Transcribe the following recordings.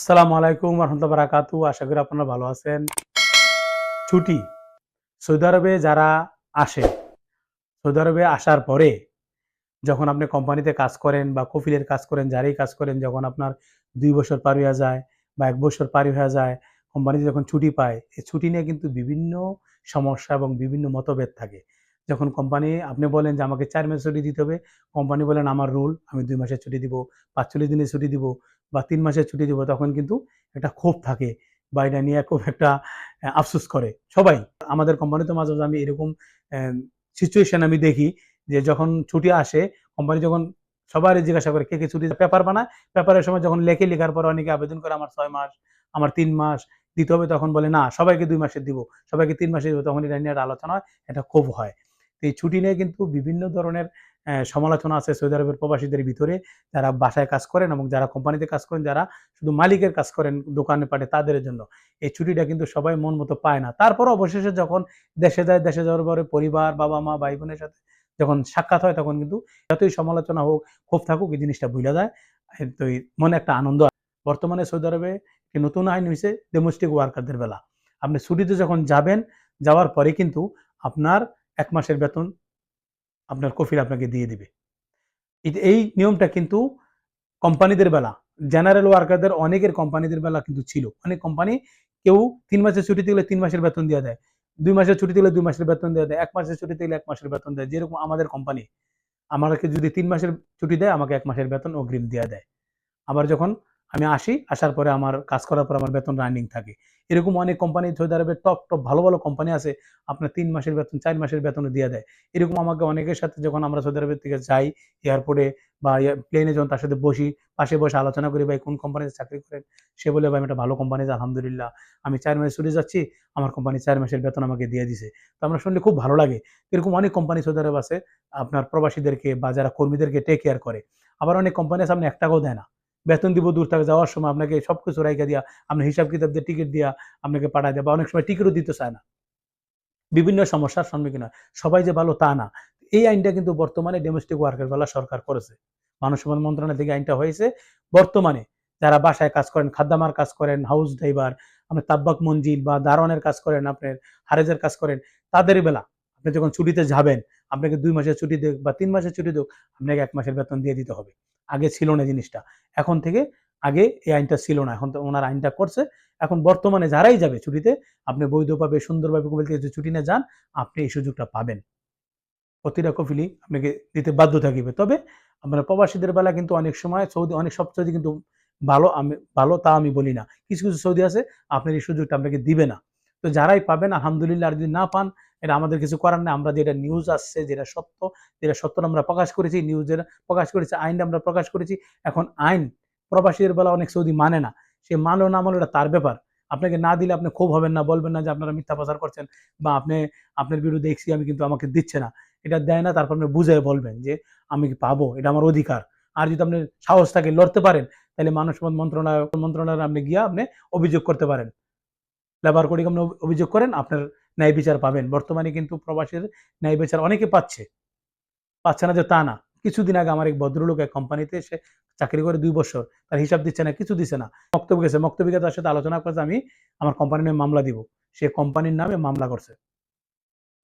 আসসালামু আলাইকুম রহমতুল্লাহ বারাকাতু আশা করি আপনারা ভালো আছেন। ছুটি। সৌদি আরবে যারা আসে, সৌদি আরবে আসার পরে যখন আপনি কোম্পানিতে কাজ করেন বা কফিলের কাজ করেন, যারাই কাজ করেন, যখন আপনার দুই বছর পার হয়ে যায় বা এক বছর পার হয়ে যায়, কোম্পানিতে যখন ছুটি পায়, এই ছুটি নিয়ে কিন্তু বিভিন্ন সমস্যা এবং বিভিন্ন মতভেদ থাকে। যখন কোম্পানি, আপনি বলেন যে, আমাকে চার মাসের ছুটি দিতে হবে। কোম্পানি বলেন, আমার রুল, আমি দুই মাসের ছুটি দিব, পাঁচচল্লিশ দিনের ছুটি দিব। বা তিন মাসের ছুটি দিব, তখন কিন্তু একটা ক্ষোভ থাকে বা এটা নিয়ে খুব একটা আফসোস করে সবাই। আমাদের কোম্পানিতে মাঝে মাঝে আমি এরকম সিচুয়েশন আমি দেখি যে যখন ছুটি আসে কোম্পানি যখন সবাই জিজ্ঞাসা করে, কে কে ছুটি? পেপার বানায়। পেপারের সময় যখন লেখে, লেখার পর অনেকে আবেদন করে, আমার ছয় মাস, আমার তিন মাস। দিতে হবে, তখন বলে, না, সবাইকে দুই মাসের দিব। সবাইকে তিন মাসে দিব। তখন এটা নিয়ে আলোচনা হয় এটা খুব হয়। এই ছুটি নিয়ে কিন্তু বিভিন্ন ধরনের সমালোচনা আছে সৌদি আরবের প্রবাসীদের ভিতরে, যারা বাসায় কাজ করেন এবং যারা কোম্পানিতে কাজ করেন, যারা শুধু মালিকের কাজ করেন, দোকানে পাঠে, তাদের জন্য। এই ছুটিটা কিন্তু সবাই মন মতো পায় না। তারপর অবশেষে যখন দেশে যায়, দেশে যাওয়ার পরে পরিবার বাবা মা ভাই বোনের সাথে যখন সাক্ষাৎ হয়, তখন কিন্তু যতই সমালোচনা হোক, ক্ষোভ থাকুক, এই জিনিসটা ভুলে যায়। তো মনে একটা আনন্দ বর্তমানে সৌদি আরবে একটি নতুন আইন হয়েছে ডোমেস্টিক ওয়ার্কারদের বেলা। আপনি ছুটিতে যখন যাবেন, যাওয়ার পরে কিন্তু আপনার এক মাসের বেতন আপনার কফিল আপনাকে দিয়ে দিবে। এই- নিয়মটা কিন্তু কোম্পানিদের বেলা জেনারেল ওয়ার্কারদের অনেকের কোম্পানিদের বেলা কিন্তু ছিল। অনেক কোম্পানি কেউ তিন মাসের ছুটি দিলে তিন মাসের বেতন দেওয়া দেয়, দুই মাসের ছুটি দিলে দুই মাসের বেতন দেওয়া দেয়, এক মাসের ছুটি দিলে এক মাসের বেতন দেয়। যেরকম আমাদের কোম্পানি, আমাকে যদি তিন মাসের ছুটি দেয়, আমাকে এক মাসের বেতন অগ্রিম দেওয়া দেয়। আবার যখন আমি আসি, আসার পরে আমার কাজ করার পর আমার বেতন রানিং থাকে। এরকম অনেক কোম্পানি সৌদি আরবের টপ টপ, ভালো ভালো কোম্পানি আছে, আপনার তিন মাসের বেতন, চার মাসের বেতনও দিয়ে দেয়। এরকম আমাকে অনেকের সাথে যখন আমরা সৌদি আরবের থেকে যাই এয়ারপোর্টে বা প্লেনে যখন তার সাথে বসি, পাশে বসে আলোচনা করি, ভাই, কোন কোম্পানিতে চাকরি করেন? সে বলে, ভাই, আমি একটা ভালো কোম্পানিতে আলহামদুলিল্লাহ, আমি চার মাসে ছুটে যাচ্ছি, আমার কোম্পানি চার মাসের বেতন আমাকে দিয়ে দিছে। তো আমরা শুনলে খুব ভালো লাগে। এরকম অনেক কোম্পানি সৌদি আরব আছে, আপনার প্রবাসীদেরকে বা যারা কর্মীদেরকে টেক কেয়ার করে। আবার অনেক কোম্পানি আছে, আপনি এক টাকাও দেয় না। বেতন দিব, দূর থেকে, যাওয়ার সময় আপনাকে সব কিছু দিয়া, আপনার হিসাব কিতাব দিয়ে টিকিট দিয়া আপনাকে পাঠায় দেয়, বা অনেক সময় টিকিটও দিতে চায় না। বিভিন্ন সমস্যার সম্মুখীন হয়। সবাই যে ভালো তা না। এই আইনটা কিন্তু বর্তমানে ডোমেস্টিক ওয়ার্কার বেলা সরকার করেছে। মানব সম্পদ মন্ত্রণালয় থেকে আইনটা হয়েছে। বর্তমানে যারা বাসায় কাজ করেন, খাদ্যামার কাজ করেন হাউস ড্রাইভার আপনার তাব্বাক মঞ্জিল বা দারোয়ানের কাজ করেন, আপনার হারেজের কাজ করেন, তাদের বেলা আপনি যখন ছুটিতে যাবেন, আপনাকে দুই মাসের ছুটি দেখ বা তিন মাসের ছুটি দেখ আপনাকে এক মাসের বেতন দিয়ে দিতে হবে। আগে ছিল না জিনিসটা। এখন থেকে আগে এই আইনটা ছিল না। এখন তো ওনার আইনটা করছে। এখন বর্তমানে যারাই যাবে ছুটিতে, আপনি বৈধ বৈধভাবে, সুন্দরভাবে কবিল থেকে যদি ছুটি নিয়ে যান, আপনি এই সুযোগটা পাবেন। প্রতিটা কফিলি আপনাকে দিতে বাধ্য থাকিবে। তবে আপনার প্রবাসীদের বেলা কিন্তু অনেক সময় সৌদি, অনেক সব সৌদি কিন্তু ভালো আমি, ভালো তা আমি বলি না। কিছু কিছু সৌদি আছে, আপনার এই সুযোগটা আপনাকে দিবে না। তো যারাই পাবেন, আলহামদুলিল্লাহ, আর যদি না পান, এটা আমাদের কিছু করার নেই। আমরা যেটা নিউজ আসছে, যেটা সত্য যেটা সত্য আমরা প্রকাশ করেছি নিউজের প্রকাশ করেছি আইনটা আমরা প্রকাশ করেছি। এখন আইন, প্রবাসীদের বেলা অনেক সৌদি মানে না। সে মানলো না মানলো এটা তার ব্যাপার। আপনাকে না দিলে আপনি খুব হবেন না, বলবেন না যে আপনারা মিথ্যা প্রচার করছেন বা আপনি, আপনার বিরুদ্ধে দেখছি আমি কিন্তু আমাকে দিচ্ছে না। এটা দেয় না, তারপর আপনি বুঝে বলবেন যে আমি কি পাবো, এটা আমার অধিকার। আর যদি আপনি সাহস থাকে লড়তে পারেন, তাহলে সম্পদ মন্ত্রণালয় মন্ত্রণালয়ে আপনি গিয়ে আপনি অভিযোগ করতে পারেন। লেবার কোডিং আপনি অভিযোগ করেন, আপনার ন্যায় বিচার পাবেন। বর্তমানে কিন্তু প্রবাসীর ন্যায় বিচার অনেকে পাচ্ছে। পাচ্ছে না যে তা না। কিছুদিন আগে আমার এক ভদ্রলোক এক কোম্পানিতে সে চাকরি করে দুই বছর। তার হিসাব দিচ্ছে না, কিছু দিচ্ছে না। বক্তব্য গেছে বক্তব্য গিয়ে তার সাথে আলোচনা করছে, আমি আমার কোম্পানির নামে মামলা দিব। সে কোম্পানির নামে মামলা করছে।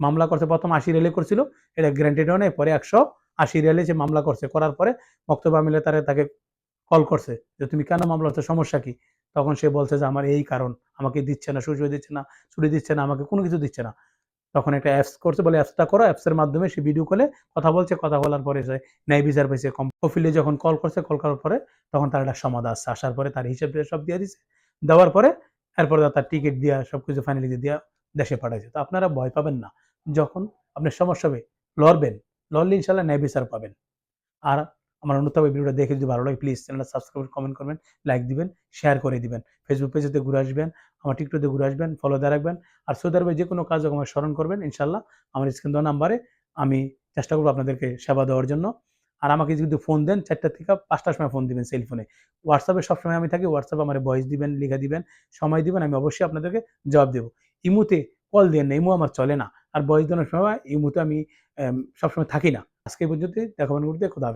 মামলা করছে, প্রথম আশি রেলে করছিল, এটা গ্যারান্টেড নেই, পরে একশো আশি রেলে সে মামলা করছে, করার পরে বক্তব্য মিলে তারা তাকে কল করছে যে, তুমি কেন মামলা হচ্ছে সমস্যা কি? তখন সে বলছে যে, আমার এই কারণ, আমাকে দিচ্ছে না সুযোগ দিচ্ছে না ছুটি দিচ্ছে না, আমাকে কোনো কিছু দিচ্ছে না। তখন একটা অ্যাপস করছে, বলে অ্যাপসটা করো অ্যাপসের মাধ্যমে সে ভিডিও কলে কথা বলছে, কথা বলার পরে সে ন্যায় বিচার পেয়েছে কফিলে যখন কল করছে কল করার পরে তখন তার একটা সমাধান আসছে আসার পরে তার হিসেব সব দিয়ে দিছে। দেওয়ার পরে এরপরে তার টিকিট দিয়া সব কিছু ফাইনালি দিয়া দেশে পাঠাইছে। তো আপনারা ভয় পাবেন না। যখন আপনার সমস্যা হবে, লড়বেন, লড়লে ইনশাল্লাহ ন্যায় বিচার পাবেন। আর আমার অনুরোধ হবে ভিডিওটা দেখে যদি ভালো লাগে প্লিজ চ্যানেলটা সাবস্ক্রাইব কমেন্ট করবেন লাইক দিবেন শেয়ার করে দিবেন। ফেসবুক পেজেতে ঘুরে আসবেন, আমার টিকটকে ঘুরে আসবেন ফলো দিয়ে রাখবেন। আর সৌদি আরবে যে কোনো কাজ আমার স্মরণ করবেন ইনশাল্লাহ আমার স্ক্রিন দেওয়া নাম্বারে আমি চেষ্টা করব আপনাদেরকে সেবা দেওয়ার জন্য। আর আমাকে যদি ফোন দেন চারটা থেকে পাঁচটার সময় ফোন দিবেন সেলফোনে হোয়াটসঅ্যাপে সবসময় আমি থাকি হোয়াটসঅ্যাপে আমার ভয়েস দিবেন, লিখে দিবেন, সময় দিবেন, আমি অবশ্যই আপনাদেরকে জবাব দেবো। ইমুতে কল দেন না, ইমু আমার চলে না। আর বয়স দেওয়ার সময় ইমুতে আমি সবসময় থাকি না। আজকে পর্যন্ত দেখাবেন করতে খোদা